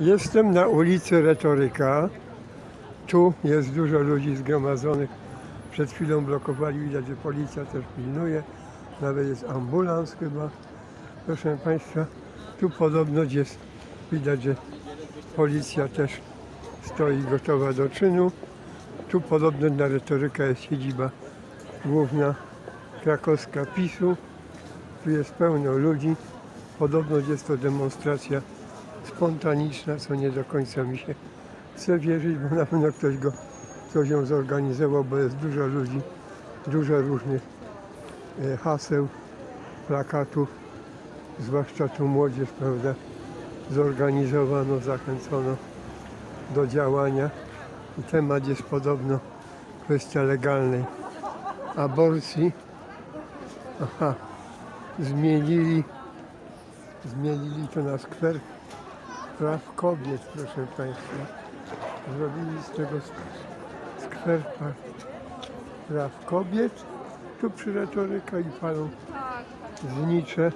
Jestem na ulicy Retoryka. Tu jest dużo ludzi zgromadzonych. Przed chwilą blokowali, widać, że policja też pilnuje. Nawet jest ambulans chyba. Proszę Państwa, tu podobno jest, widać, że policja też stoi gotowa do czynu. Tu podobno na Retoryka jest siedziba główna krakowska PiSu. Tu jest pełno ludzi. Podobno jest to demonstracja spontaniczna, co nie do końca mi się chce wierzyć, bo na pewno ktoś, go, ktoś ją zorganizował, bo jest dużo ludzi, dużo różnych e, haseł, plakatów, zwłaszcza tu młodzież, prawda, zorganizowano, zachęcono do działania. I temat jest podobno kwestia legalnej aborcji. Aha, zmienili, zmienili to na skwer praw kobiet, proszę Państwa. Zrobili z tego sk- skwer pra- praw kobiet. Tu przy retoryka i palą znicze.